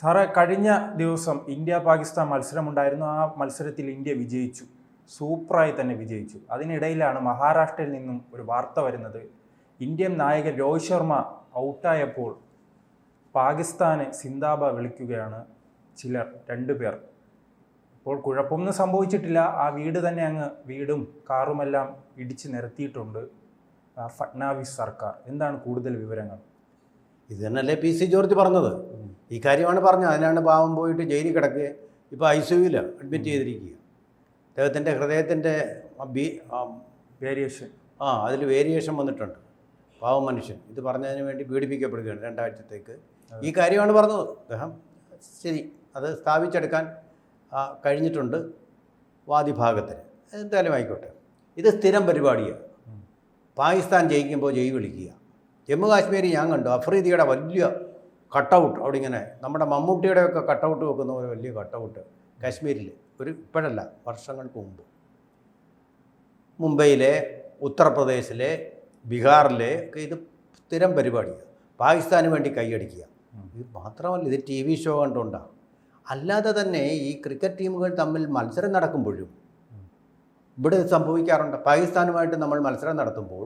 സാറേ കഴിഞ്ഞ ദിവസം ഇന്ത്യ പാകിസ്ഥാൻ മത്സരമുണ്ടായിരുന്നു. ആ മത്സരത്തിൽ ഇന്ത്യ വിജയിച്ചു. സൂപ്പറായി തന്നെ വിജയിച്ചു. അതിനിടയിലാണ് മഹാരാഷ്ട്രയിൽ നിന്നും ഒരു വാർത്ത വരുന്നത്. ഇന്ത്യൻ നായകൻ രോഹിത് ശർമ്മ ഔട്ടായപ്പോൾ പാകിസ്ഥാനെ സിന്താബ വിളിക്കുകയാണ് ചിലർ രണ്ടു പേർ. ഇപ്പോൾ കുഴപ്പമൊന്നും സംഭവിച്ചിട്ടില്ല. ആ വീട് തന്നെ അങ്ങ് വീടും കാറുമെല്ലാം ഇടിച്ചു നിരത്തിയിട്ടുണ്ട്. ഫട്നാവിസ് സർക്കാർ. എന്താണ് കൂടുതൽ വിവരങ്ങൾ? ഇത് തന്നെയല്ലേ പി സി ജോർജ് പറഞ്ഞത്. ഈ കാര്യമാണ് പറഞ്ഞത്. അതിനാണ് പാവം പോയിട്ട് ജയിലിൽ കിടക്കുക. ഇപ്പോൾ ഐ സി യുവിൽ അഡ്മിറ്റ് ചെയ്തിരിക്കുക അദ്ദേഹത്തിന്റെ ഹൃദയത്തിന്റെ ബി വേരിയേഷൻ ആ അതിൽ വേരിയേഷൻ വന്നിട്ടുണ്ട്. പാവം മനുഷ്യൻ. ഇത് പറഞ്ഞതിന് വേണ്ടി പീഡിപ്പിക്കപ്പെടുകയാണ് രണ്ടാഴ്ചത്തേക്ക്. ഈ കാര്യമാണ് പറഞ്ഞത്. അദ്ദേഹം ശരി അത് സ്ഥാപിച്ചെടുക്കാൻ കഴിഞ്ഞിട്ടുണ്ട് വാദിഭാഗത്തിന്. എന്തായാലും ആയിക്കോട്ടെ. ഇത് സ്ഥിരം പരിപാടിയാണ്. പാകിസ്ഥാൻ ജയിക്കുമ്പോൾ ജയ് വിളിക്കുക. ജമ്മു കാശ്മീരിൽ ഞാൻ കണ്ടു. അഫ്രീദിയുടെ വലിയ കട്ടൗട്ട് അവിടെ ഇങ്ങനെ നമ്മുടെ മമ്മൂട്ടിയുടെയൊക്കെ കട്ടൗട്ട് വെക്കുന്ന പോലെ വലിയ കട്ടൗട്ട് കാശ്മീരിൽ ഒരു ഇപ്പോഴല്ല വർഷങ്ങൾക്ക് മുമ്പ്. മുംബൈയിലെ ഉത്തർപ്രദേശിലെ ബീഹാറിലെ ഒക്കെ ഇത് സ്ഥിരം പരിപാടിയാണ് പാകിസ്ഥാന് വേണ്ടി കൈയടിക്കുക. ഇത് മാത്രമല്ല ഇത് ടി വി ഷോ കണ്ടുകൊണ്ടാണ് അല്ലാതെ തന്നെ ഈ ക്രിക്കറ്റ് ടീമുകൾ തമ്മിൽ മത്സരം നടക്കുമ്പോഴും ഇവിടെ സംഭവിക്കാറുണ്ട്. പാകിസ്ഥാനുമായിട്ട് നമ്മൾ മത്സരം നടത്തുമ്പോൾ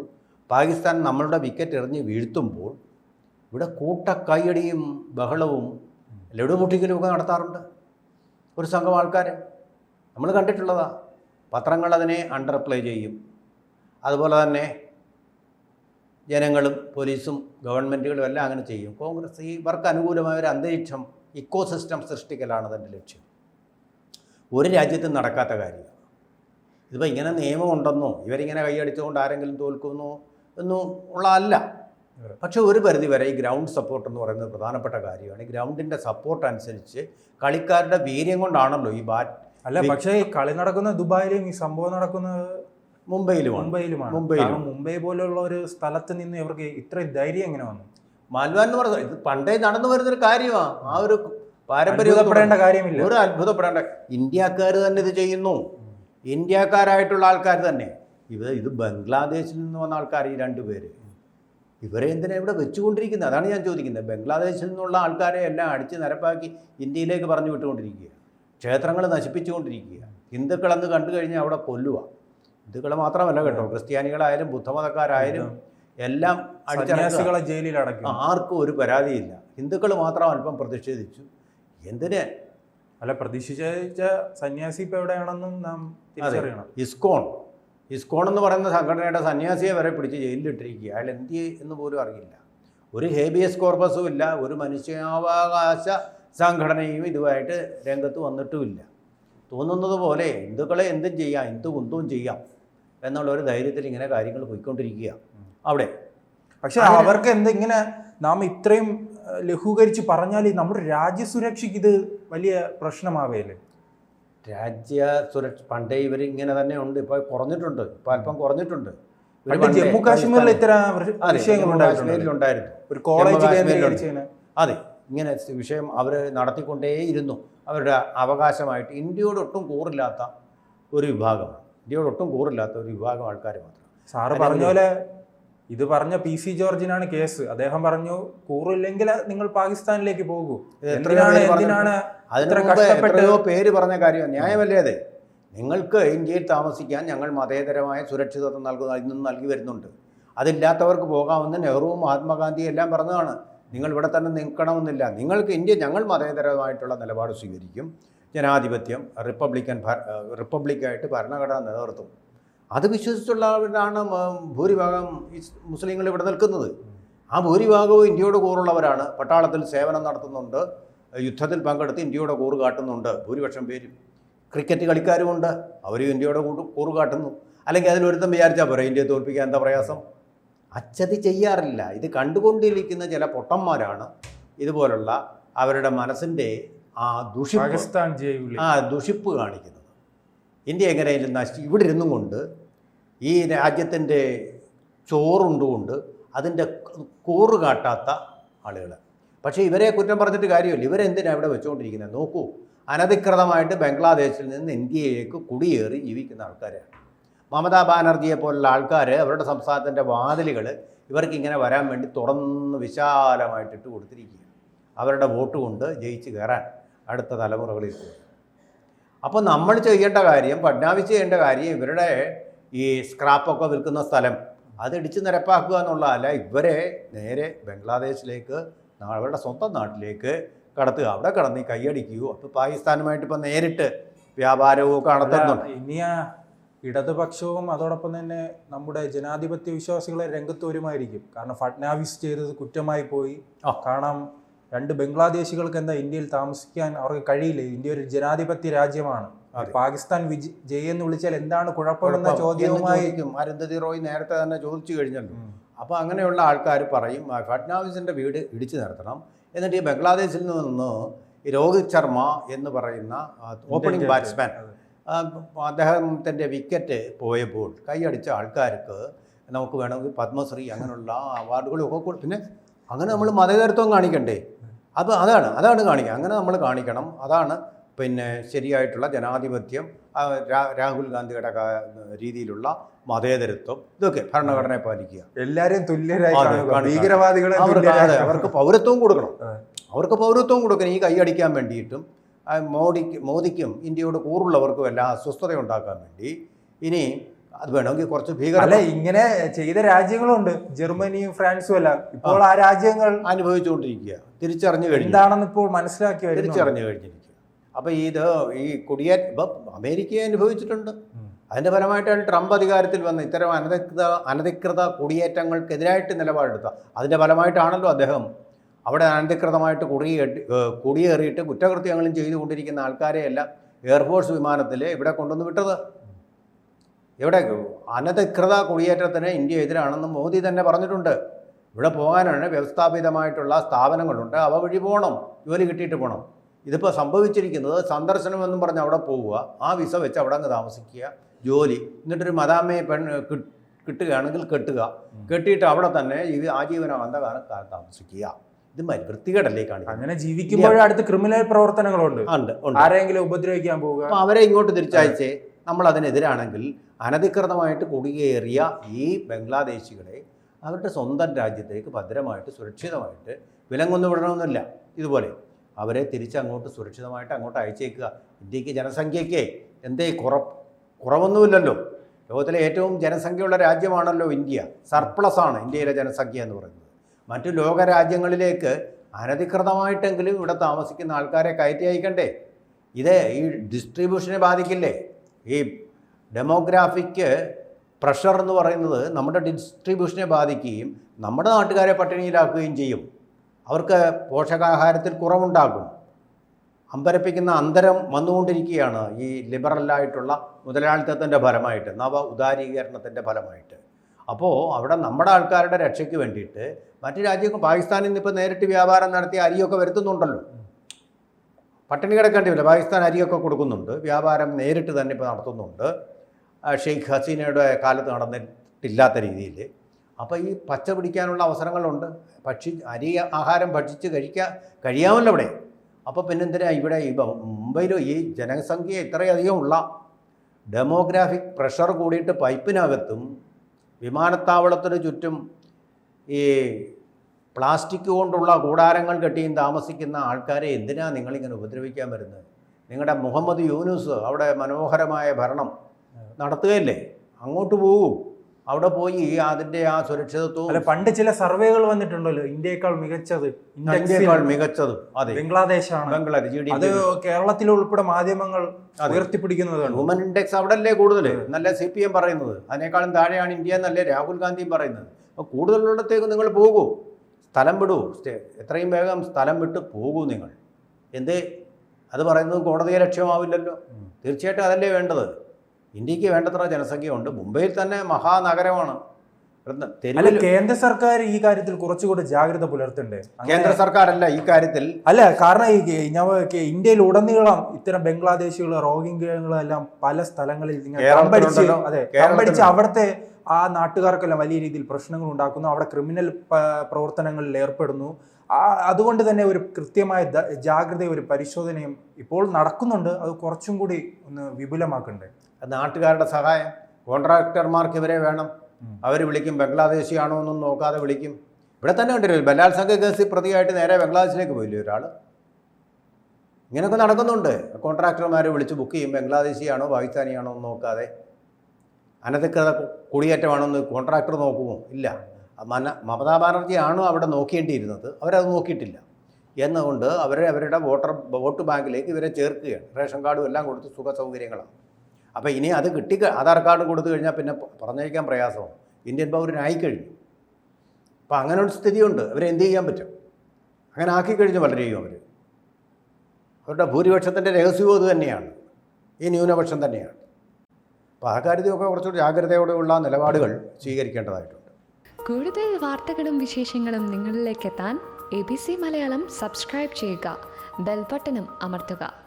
പാകിസ്ഥാൻ നമ്മളുടെ വിക്കറ്റ് എറിഞ്ഞ് വീഴ്ത്തുമ്പോൾ ഇവിടെ കൂട്ട കൈയടിയും ബഹളവും ലഡുമുട്ടിക്കലും ഒക്കെ നടത്താറുണ്ട്. ഒരു സംഘം ആൾക്കാർ നമ്മൾ കണ്ടിട്ടുള്ളതാ. പത്രങ്ങൾ അതിനെ അണ്ടർ പ്ലേ ചെയ്യും. അതുപോലെ തന്നെ ജനങ്ങളും പോലീസും ഗവൺമെന്റുകളും എല്ലാം അങ്ങനെ ചെയ്യും. കോൺഗ്രസ് ഈ ഇവർക്ക് അനുകൂലമായ ഒരു അന്തരീക്ഷം ഇക്കോ സിസ്റ്റം സൃഷ്ടിക്കലാണ് അതിന്റെ ലക്ഷ്യം. ഒരു രാജ്യത്തും നടക്കാത്ത കാര്യമാണ്. ഇതിപ്പോൾ ഇങ്ങനെ നിയമമുണ്ടെന്നോ ഇവരിങ്ങനെ കൈയടിച്ചുകൊണ്ട് ആരെങ്കിലും തോൽക്കുന്നോ എന്നും ഉള്ളതല്ല. പക്ഷേ ഒരു പരിധി വരെ ഈ ഗ്രൗണ്ട് സപ്പോർട്ട് എന്ന് പറയുന്നത് പ്രധാനപ്പെട്ട കാര്യമാണ്. ഈ ഗ്രൗണ്ടിന്റെ സപ്പോർട്ട് അനുസരിച്ച് കളിക്കാരുടെ വീര്യം കൊണ്ടാണല്ലോ ഈ ബാറ്റ് അല്ല പക്ഷേ ഈ കളി നടക്കുന്ന ദുബായിലും ഈ സംഭവം നടക്കുന്നത് മുംബൈയിലുമാണ്. മുംബൈയിലുമാണ്. മുംബൈയിലും. മുംബൈ പോലുള്ള ഒരു സ്ഥലത്ത് നിന്ന് ഇവർക്ക് ഇത്രയും ധൈര്യം എങ്ങനെ വന്നു? മാൽവാൻ എന്ന് പറഞ്ഞത് ഇത് പണ്ടേ നടന്നു വരുന്നൊരു കാര്യമാണ്. ആ ഒരു പാരമ്പര്യം അത്ഭുതപ്പെടേണ്ട കാര്യമില്ല. ഒരു അത്ഭുതപ്പെടേണ്ട ഇന്ത്യക്കാർ തന്നെ ഇത് ചെയ്യുന്നു. ഇന്ത്യക്കാരായിട്ടുള്ള ആൾക്കാർ തന്നെ. ഇത് ഇത് ബംഗ്ലാദേശിൽ നിന്ന് വന്ന ആൾക്കാർ ഈ രണ്ട് പേര്. ഇവരെ എന്തിനാണ് ഇവിടെ വെച്ചുകൊണ്ടിരിക്കുന്നത്? അതാണ് ഞാൻ ചോദിക്കുന്നത്. ബംഗ്ലാദേശിൽ നിന്നുള്ള ആൾക്കാരെ എല്ലാം അടിച്ച് നിരപ്പാക്കി ഇന്ത്യയിലേക്ക് പറഞ്ഞു വിട്ടുകൊണ്ടിരിക്കുക. ക്ഷേത്രങ്ങൾ നശിപ്പിച്ചുകൊണ്ടിരിക്കുക. ഹിന്ദുക്കളെന്ന് കണ്ടു കഴിഞ്ഞാൽ അവിടെ കൊല്ലുക ഹിന്ദുക്കളെ മാത്രമല്ല കേട്ടോ. ക്രിസ്ത്യാനികളായാലും ബുദ്ധമതക്കാരായാലും എല്ലാം സന്യാസികളെ ജയിലിൽ അടക്കും ആർക്കും ഒരു പരാതിയില്ല. ഹിന്ദുക്കൾ മാത്രം അല്പം പ്രതിഷേധിച്ചു. എന്തിന്? അല്ല പ്രതിഷേധിച്ച സന്യാസി ഇപ്പോൾ എവിടെയാണെന്നും നാം തിരിച്ചറിയണം. ഇസ്കോൺ. ഇസ്കോൺ എന്ന് പറയുന്ന സംഘടനയുടെ സന്യാസിയെ വരെ പിടിച്ച് ജയിലിലിട്ടിരിക്കുക. അയാൾ എന്ത് എന്ന് പോലും അറിയില്ല. ഒരു ഹേബിയസ് കോർപ്പസും ഇല്ല. ഒരു മനുഷ്യാവകാശ സംഘടനയും ഇതുമായിട്ട് രംഗത്ത് വന്നിട്ടുമില്ല. തോന്നുന്നത് പോലെ ഹിന്ദുക്കളെ എന്തും ചെയ്യാം എന്ത് കുന്തവും ചെയ്യാം എന്നുള്ള ഒരു ധൈര്യത്തിൽ ഇങ്ങനെ കാര്യങ്ങൾ പോയിക്കൊണ്ടിരിക്കുക. അവിടെ. പക്ഷെ അവർക്ക് എന്തെങ്ങനെ നാം ഇത്രയും ലഘൂകരിച്ച് പറഞ്ഞാൽ നമ്മുടെ രാജ്യസുരക്ഷയ്ക്ക് ഇത് വലിയ പ്രശ്നമാവേലേ? രാജ്യ സുരക്ഷ പണ്ടേ ഇവർ ഇങ്ങനെ തന്നെ ഉണ്ട്. ഇപ്പോൾ കുറഞ്ഞിട്ടുണ്ട്. ഇപ്പോൾ അല്പം കുറഞ്ഞിട്ടുണ്ട്. ജമ്മു കാശ്മീരിൽ ഇത്ര വിഷയങ്ങളുണ്ടായിരുന്നു ഒരു കോളേജ് അതെ ഇങ്ങനെ വിഷയം അവർ നടത്തിക്കൊണ്ടേയിരുന്നു. അവരുടെ അവകാശമായിട്ട് ഇന്ത്യയോട് ഒട്ടും കൂറില്ലാത്ത ഒരു വിഭാഗമാണ്. ഇന്ത്യയോടൊട്ടും കൂറില്ലാത്ത ഒരു വിഭാഗം ആൾക്കാർ മാത്രം. സാറ് പറഞ്ഞ പോലെ ഇത് പറഞ്ഞ പി സി ജോർജിനാണ് കേസ്. അദ്ദേഹം പറഞ്ഞു കൂറില്ലെങ്കിൽ നിങ്ങൾ പാകിസ്ഥാനിലേക്ക് പോകൂ. എന്തിനാണ് എന്തിനാണ് എത്രയോ പേര് പറഞ്ഞ കാര്യം. ന്യായമല്ലേ അതെ? നിങ്ങൾക്ക് ഇന്ത്യയിൽ താമസിക്കാൻ ഞങ്ങൾ മതേതരമായ സുരക്ഷിതത്വം നൽകുന്ന ഇന്നും നൽകി വരുന്നുണ്ട്. അതില്ലാത്തവർക്ക് പോകാമെന്ന് നെഹ്റുവും മഹാത്മാഗാന്ധിയും എല്ലാം പറഞ്ഞതാണ്. നിങ്ങൾ ഇവിടെ തന്നെ നിൽക്കണമെന്നില്ല. നിങ്ങൾക്ക് ഇന്ത്യ ഞങ്ങൾ മതേതരമായിട്ടുള്ള നിലപാട് സ്വീകരിക്കും. ജനാധിപത്യം റിപ്പബ്ലിക്കൻ റിപ്പബ്ലിക്കായിട്ട് ഭരണഘടന നിലനിർത്തും. അത് വിശ്വസിച്ചുള്ളവരാണ് ഭൂരിഭാഗം ഈ മുസ്ലിങ്ങൾ ഇവിടെ നിൽക്കുന്നത്. ആ ഭൂരിഭാഗവും ഇന്ത്യയുടെ കൂറുള്ളവരാണ്. പട്ടാളത്തിൽ സേവനം നടത്തുന്നുണ്ട്. യുദ്ധത്തിൽ പങ്കെടുത്ത് ഇന്ത്യയുടെ കൂറ് കാട്ടുന്നുണ്ട്. ഭൂരിപക്ഷം പേരും ക്രിക്കറ്റ് കളിക്കാരുമുണ്ട്. അവരും ഇന്ത്യയുടെ കൂറ് കൂറ് കാട്ടുന്നു. അല്ലെങ്കിൽ അതിലൊരുത്തം വിചാരിച്ചാൽ പോരെ ഇന്ത്യയെ തോൽപ്പിക്കാൻ എന്താ പ്രയാസം? അച്ചതി ചെയ്യാറില്ല. ഇത് കണ്ടുകൊണ്ടിരിക്കുന്ന ചില പൊട്ടന്മാരാണ്. ഇതുപോലുള്ള അവരുടെ മനസ്സിന്റെ ആ ദുഷിപ്പ് ആ ദുഷിപ്പ് കാണിക്കുന്നത്. ഇന്ത്യ എങ്ങനെയും നശി ഇവിടെ ഇരുന്നും കൊണ്ട് ഈ രാജ്യത്തിന്റെ ചോറുണ്ടുകൊണ്ട് അതിന്റെ കൂറ് കാട്ടാത്ത ആളുകൾ. പക്ഷേ ഇവരെ കുറ്റം പറഞ്ഞിട്ട് കാര്യമില്ല. ഇവരെന്തിനാണ് ഇവിടെ വെച്ചുകൊണ്ടിരിക്കുന്നത്? നോക്കൂ അനധികൃതമായിട്ട് ബംഗ്ലാദേശിൽ നിന്ന് ഇന്ത്യയിലേക്ക് കുടിയേറി ജീവിക്കുന്ന ആൾക്കാരാണ്. മമതാ ബാനർജിയെ പോലുള്ള ആൾക്കാർ അവരുടെ സംസ്ഥാനത്തിന്റെ വാതിലുകൾ ഇവർക്ക് ഇങ്ങനെ വരാൻ വേണ്ടി തുറന്ന് വിശാലമായിട്ടിട്ട് കൊടുത്തിരിക്കുകയാണ്. അവരുടെ വോട്ട് കൊണ്ട് ജയിച്ച് കയറാൻ അടുത്ത തലമുറകളിൽ പോകും അപ്പോൾ നമ്മൾ ചെയ്യേണ്ട കാര്യം ഫഡ്നാവിസ് ചെയ്യേണ്ട കാര്യം ഇവരുടെ ഈ സ്ക്രാപ്പൊക്കെ വിൽക്കുന്ന സ്ഥലം അത് ഇടിച്ച് നിരപ്പാക്കുക എന്നുള്ളതല്ല ഇവരെ നേരെ ബംഗ്ലാദേശിലേക്ക് അവരുടെ സ്വന്തം നാട്ടിലേക്ക് കടത്തുക. അവിടെ കടന്ന് കൈയടിക്കുകയോ അപ്പോൾ പാകിസ്ഥാനുമായിട്ട് ഇപ്പം നേരിട്ട് വ്യാപാരവും ഒക്കെ നടത്തുന്നുണ്ട് ഇനി ആ ഇടതുപക്ഷവും അതോടൊപ്പം തന്നെ നമ്മുടെ ജനാധിപത്യ വിശ്വാസികളെ രംഗത്ത് വരുമായിരിക്കും. കാരണം ഫഡ്നാവിസ് ചെയ്തത് കുറ്റമായി പോയി. കാരണം രണ്ട് ബംഗ്ലാദേശികൾക്ക് എന്താ ഇന്ത്യയിൽ താമസിക്കാൻ അവർക്ക് കഴിയില്ല. ഇന്ത്യ ഒരു ജനാധിപത്യ രാജ്യമാണ്. പാകിസ്ഥാൻ വിജ ജയെന്ന് വിളിച്ചാൽ എന്താണ് കുഴപ്പമെന്ന കുഴപ്പം. ചോദ്യവുമായി അരുന്ധതി റോയ് നേരത്തെ തന്നെ ചോദിച്ചു കഴിഞ്ഞല്ലോ. അപ്പോൾ അങ്ങനെയുള്ള ആൾക്കാർ പറയും "ആ, ഫഡ്നാവിസിന്റെ വീട് ഇടിച്ചു നിർത്തണം. എന്നിട്ട് ഈ ബംഗ്ലാദേശിൽ നിന്ന് രോഹിത് ശർമ്മ എന്ന് പറയുന്ന ഓപ്പണിംഗ് ബാറ്റ്സ്മാൻ. അദ്ദേഹത്തിന്റെ വിക്കറ്റ് പോയപ്പോൾ കൈയടിച്ച ആൾക്കാർക്ക് നമുക്ക് വേണമെങ്കിൽ പത്മശ്രീ അങ്ങനെയുള്ള അവാർഡുകളും ഒക്കെ പിന്നെ അങ്ങനെ നമ്മൾ മതേതരത്വം കാണിക്കണ്ടേ? അപ്പോൾ അതാണ് അതാണ് കാണിക്കുക അങ്ങനെ നമ്മൾ കാണിക്കണം. അതാണ് പിന്നെ ശരിയായിട്ടുള്ള ജനാധിപത്യം രാഹുൽ ഗാന്ധിയുടെ രീതിയിലുള്ള മതേതരത്വം ഇതൊക്കെ ഭരണഘടനയെ പാലിക്കുക. എല്ലാവരെയും തുല്യരായി അവർക്ക് പൗരത്വം കൊടുക്കണം. അവർക്ക് പൗരത്വം കൊടുക്കണം. ഈ കൈയടിക്കാൻ വേണ്ടിയിട്ടും മോഡിക്ക് മോദിക്കും ഇന്ത്യയോട് കൂറുള്ളവർക്കും എല്ലാം അസ്വസ്ഥത ഉണ്ടാക്കാൻ വേണ്ടി ഇനി അത് വേണമെങ്കിൽ കുറച്ച് ഭീകര അല്ല ഇങ്ങനെ ചെയ്ത രാജ്യങ്ങളുണ്ട്. ജർമ്മനിയും ഫ്രാൻസും എല്ലാം. ഇപ്പോൾ ആ രാജ്യങ്ങൾ അനുഭവിച്ചുകൊണ്ടിരിക്കുക. തിരിച്ചറിഞ്ഞു കഴിഞ്ഞു. എന്താണെന്ന് ഇപ്പോൾ മനസ്സിലാക്കി തിരിച്ചറിഞ്ഞു കഴിഞ്ഞിരിക്കുക. അപ്പോൾ ഇത് ഈ കുടിയേറ്റ ഇപ്പം അമേരിക്കയെ അനുഭവിച്ചിട്ടുണ്ട്. അതിന്റെ ഫലമായിട്ടാണ് ട്രംപ് അധികാരത്തിൽ വന്ന് ഇത്തരം അനധികൃത അനധികൃത കുടിയേറ്റങ്ങൾക്കെതിരായിട്ട് നിലപാടെടുത്ത. അതിന്റെ ഫലമായിട്ടാണല്ലോ അദ്ദേഹം അവിടെ അനധികൃതമായിട്ട് കുടിയേട്ട് കുടിയേറിയിട്ട് കുറ്റകൃത്യങ്ങളും ചെയ്തുകൊണ്ടിരിക്കുന്ന ആൾക്കാരെയെല്ലാം എയർഫോഴ്സ് വിമാനത്തിൽ ഇവിടെ കൊണ്ടുവന്ന് വിട്ടത്. ഇവിടെ അനധികൃത കുടിയേറ്റത്തിന് ഇന്ത്യ എതിരാണെന്ന് മോദി തന്നെ പറഞ്ഞിട്ടുണ്ട്. ഇവിടെ പോകാനാണ് വ്യവസ്ഥാപിതമായിട്ടുള്ള സ്ഥാപനങ്ങളുണ്ട്. അവ വഴി പോകണം. ജോലി കിട്ടിയിട്ട് പോകണം. ഇതിപ്പോൾ സംഭവിച്ചിരിക്കുന്നത് സന്ദർശനം എന്നും പറഞ്ഞ് അവിടെ പോവുക ആ വിസ വെച്ച് അവിടെ അങ്ങ് താമസിക്കുക ജോലി. എന്നിട്ടൊരു മദാമയെ പെൺ കിട്ടുകയാണെങ്കിൽ കെട്ടുക. കെട്ടിയിട്ട് അവിടെ തന്നെ ഇത് ആജീവനാന്ത കാലം താമസിക്കുക. ഇത് വൃത്തികേടല്ലേ കാണിക്കുന്നത്? അങ്ങനെ ജീവിക്കുമ്പോഴും അടുത്ത് ക്രിമിനൽ പ്രവർത്തനങ്ങളുണ്ട്. ഉണ്ട് ആരെങ്കിലും ഉപദ്രവിക്കാൻ പോവുക. അവരെ ഇങ്ങോട്ട് തിരിച്ചയച്ച് നമ്മൾ അതിനെതിരാണെങ്കിൽ അനധികൃതമായിട്ട് കുടിയേറിയ ഈ ബംഗ്ലാദേശികളെ അവരുടെ സ്വന്തം രാജ്യത്തേക്ക് ഭദ്രമായിട്ട് സുരക്ഷിതമായിട്ട് വിലങ്ങൊന്നു വിടണമെന്നില്ല. ഇതുപോലെ അവരെ തിരിച്ചങ്ങോട്ട് സുരക്ഷിതമായിട്ട് അങ്ങോട്ട് അയച്ചേക്കുക. ഇന്ത്യയ്ക്ക് ജനസംഖ്യയ്ക്ക് എന്തേ കുറ കുറവൊന്നുമില്ലല്ലോ. ലോകത്തിലെ ഏറ്റവും ജനസംഖ്യയുള്ള രാജ്യമാണല്ലോ ഇന്ത്യ. സർപ്ലസ് ആണ് ഇന്ത്യയിലെ ജനസംഖ്യ എന്ന് പറയുന്നത്. മറ്റു ലോക രാജ്യങ്ങളിലേക്ക് അനധികൃതമായിട്ടെങ്കിലും ഇവിടെ താമസിക്കുന്ന ആൾക്കാരെ കയറ്റി അയക്കണ്ടേ? ഇത് ഈ ഡിസ്ട്രിബ്യൂഷനെ ബാധിക്കില്ലേ? ഈ ഡെമോഗ്രാഫിക്ക് പ്രഷർ എന്ന് പറയുന്നത് നമ്മുടെ ഡിസ്ട്രിബ്യൂഷനെ ബാധിക്കുകയും നമ്മുടെ നാട്ടുകാരെ പട്ടിണിയിലാക്കുകയും ചെയ്യും. അവർക്ക് പോഷകാഹാരത്തിൽ കുറവുണ്ടാകും. അമ്പരപ്പിക്കുന്ന അന്തരം വന്നുകൊണ്ടിരിക്കുകയാണ് ഈ ലിബറലായിട്ടുള്ള മുതലാളിത്തത്തിന്റെ ഫലമായിട്ട് നവ ഉദാരീകരണത്തിന്റെ ഫലമായിട്ട്. അപ്പോൾ അവിടെ നമ്മുടെ ആൾക്കാരുടെ രക്ഷയ്ക്ക് വേണ്ടിയിട്ട് മറ്റു രാജ്യങ്ങൾ പാകിസ്ഥാനിൽ നിന്ന് ഇപ്പോൾ നേരിട്ട് വ്യാപാരം നടത്തി അരിയൊക്കെ വരുത്തുന്നുണ്ടല്ലോ. പട്ടിണി കിടക്കേണ്ടി വരില്ല. പാകിസ്ഥാൻ അരിയൊക്കെ കൊടുക്കുന്നുണ്ട്. വ്യാപാരം നേരിട്ട് തന്നെ ഇപ്പോൾ നടത്തുന്നുണ്ട്. ഷെയ്ഖ് ഹസീനയുടെ കാലത്ത് നടന്നിട്ടില്ലാത്ത രീതിയിൽ. അപ്പോൾ ഈ പച്ച പിടിക്കാനുള്ള അവസരങ്ങളുണ്ട്. ഭക്ഷി അരി ആഹാരം ഭക്ഷിച്ച് കഴിക്കാൻ കഴിയാമല്ലോ ഇവിടെ. അപ്പോൾ പിന്നെന്തിനാ ഇവിടെ ഈ മുംബൈയിലോ ഈ ജനസംഖ്യ ഇത്രയധികം ഉള്ള ഡെമോഗ്രാഫിക് പ്രഷർ കൂടിയിട്ട് പൈപ്പിനകത്തും വിമാനത്താവളത്തിന് ചുറ്റും ഈ പ്ലാസ്റ്റിക് കൊണ്ടുള്ള കൂടാരങ്ങൾ കെട്ടിയും താമസിക്കുന്ന ആൾക്കാരെ എന്തിനാ നിങ്ങളിങ്ങനെ ഉപദ്രവിക്കാൻ വരുന്നത്? നിങ്ങളുടെ മുഹമ്മദ് യൂനുസ് അവിടെ മനോഹരമായ ഭരണം നടത്തുകയല്ലേ? അങ്ങോട്ട് പോകൂ. അവിടെ പോയി അതിന്റെ ആ സുരക്ഷിതത്വം അല്ല പണ്ട് ചില സർവേകൾ വന്നിട്ടുണ്ടല്ലോ ഇന്ത്യയേക്കാൾ മികച്ചത് ഇന്ത്യയേക്കാൾ മികച്ചത് അതെ. ബംഗ്ലാദേശാണ്. ബംഗ്ലാദേശ് അത് കേരളത്തിൽ ഉൾപ്പെടെ മാധ്യമങ്ങൾ ഉയർത്തിപ്പിടിക്കുന്നതാണ്. ഹ്യൂമൻ ഇൻഡെക്സ് അവിടെ അല്ലേ കൂടുതൽ നല്ല സി പി എം പറയുന്നത്. അതിനേക്കാളും താഴെയാണ് ഇന്ത്യ എന്നല്ലേ രാഹുൽ ഗാന്ധിയും പറയുന്നത്. അപ്പോൾ കൂടുതലുള്ളടത്തേക്ക് നിങ്ങൾ പോകൂ. സ്ഥലം വിടൂ. എത്രയും വേഗം സ്ഥലം വിട്ട് പോകൂ നിങ്ങൾ. എന്തേ? അത് പറയുന്നത് കോടതിയെ ലക്ഷ്യമാവില്ലല്ലോ. തീർച്ചയായിട്ടും അതല്ലേ വേണ്ടത്? ഇന്ത്യയ്ക്ക് വേണ്ടത്ര ജനസംഖ്യ ഉണ്ട് മുംബൈയിൽ തന്നെ മഹാനഗരമാണ്. അല്ല കേന്ദ്ര സർക്കാർ ഈ കാര്യത്തിൽ കുറച്ചുകൂടി ജാഗ്രത പുലർത്തണ്ടേ? കേന്ദ്ര സർക്കാരല്ല ഈ കാര്യത്തിൽ. അല്ല കാരണം ഈ ഞാൻ ഇന്ത്യയിൽ ഉടനീളം ഇത്തരം ബംഗ്ലാദേശികൾ റോഹിംഗ്യകളെല്ലാം പല സ്ഥലങ്ങളിൽ കമ്പടിച്ച് അതെ കേരളത്തിലുണ്ട്. അവിടുത്തെ ആ നാട്ടുകാർക്കെല്ലാം വലിയ രീതിയിൽ പ്രശ്നങ്ങൾ ഉണ്ടാക്കുന്നു. അവിടെ ക്രിമിനൽ പ്രവർത്തനങ്ങളിൽ ഏർപ്പെടുന്നു. അതുകൊണ്ട് തന്നെ ഒരു കൃത്യമായ ജാഗ്രത ജാഗ്രതയും ഒരു പരിശോധനയും ഇപ്പോൾ നടക്കുന്നുണ്ട്. അത് കുറച്ചും കൂടി ഒന്ന് വിപുലമാക്കണ്ടേ? നാട്ടുകാരുടെ സഹായം. കോൺട്രാക്ടർമാർക്ക് ഇവരെ വേണം. അവർ വിളിക്കും ബംഗ്ലാദേശിയാണോ എന്നൊന്നും നോക്കാതെ വിളിക്കും. ഇവിടെ തന്നെ കണ്ടിരുന്നു ബലാത്സംഗ കേസിൽ പ്രതിയായിട്ട് നേരെ ബംഗ്ലാദേശിലേക്ക് പോയില്ലേ ഒരാൾ ഇങ്ങനെയൊക്കെ നടക്കുന്നുണ്ട്. കോൺട്രാക്ടർമാരെ വിളിച്ച് ബുക്ക് ചെയ്യും ബംഗ്ലാദേശിയാണോ പാകിസ്ഥാനിയാണോ എന്ന് നോക്കാതെ. അനധികൃത കുടിയേറ്റമാണോ എന്ന് കോൺട്രാക്ടർ നോക്കുമോ? ഇല്ല. മന മമതാ ബാനർജിയാണോ അവിടെ നോക്കേണ്ടിയിരുന്നത്? അവരത് നോക്കിയിട്ടില്ല. എന്നുകൊണ്ട് അവരെ അവരുടെ വോട്ടർ വോട്ട് ബാങ്കിലേക്ക് ഇവരെ ചേർക്കുകയാണ്. റേഷൻ കാർഡും എല്ലാം കൊടുത്ത് സുഖ സൗകര്യങ്ങളാണ് അപ്പോൾ ഇനി അത് കിട്ടി ആധാർ കാർഡ് കൊടുത്തു കഴിഞ്ഞാൽ പിന്നെ പറഞ്ഞയക്കാൻ പ്രയാസമാണ് ഇന്ത്യൻ പൗരനായി കഴിഞ്ഞു. അപ്പോൾ അങ്ങനെ ഒരു സ്ഥിതിയുണ്ട്. അവരെ എന്ത് ചെയ്യാൻ പറ്റും? അങ്ങനെ ആക്കി കഴിഞ്ഞു പലരെയും അവർ അവരുടെ ഭൂരിപക്ഷത്തിന്റെ രഹസ്യവും അത് തന്നെയാണ്. ഈ ന്യൂനപക്ഷം തന്നെയാണ്. അപ്പോൾ ആ കാര്യത്തിലൊക്കെ കുറച്ചുകൂടി ജാഗ്രതയോടെയുള്ള നിലപാടുകൾ സ്വീകരിക്കേണ്ടതായിട്ടുണ്ട്. കൂടുതൽ വാർത്തകളും വിശേഷങ്ങളും നിങ്ങളിലേക്ക് എത്താൻ A B C Malayalam subscribe ചെയ്യുക. ബെൽബട്ടനും അമർത്തുക.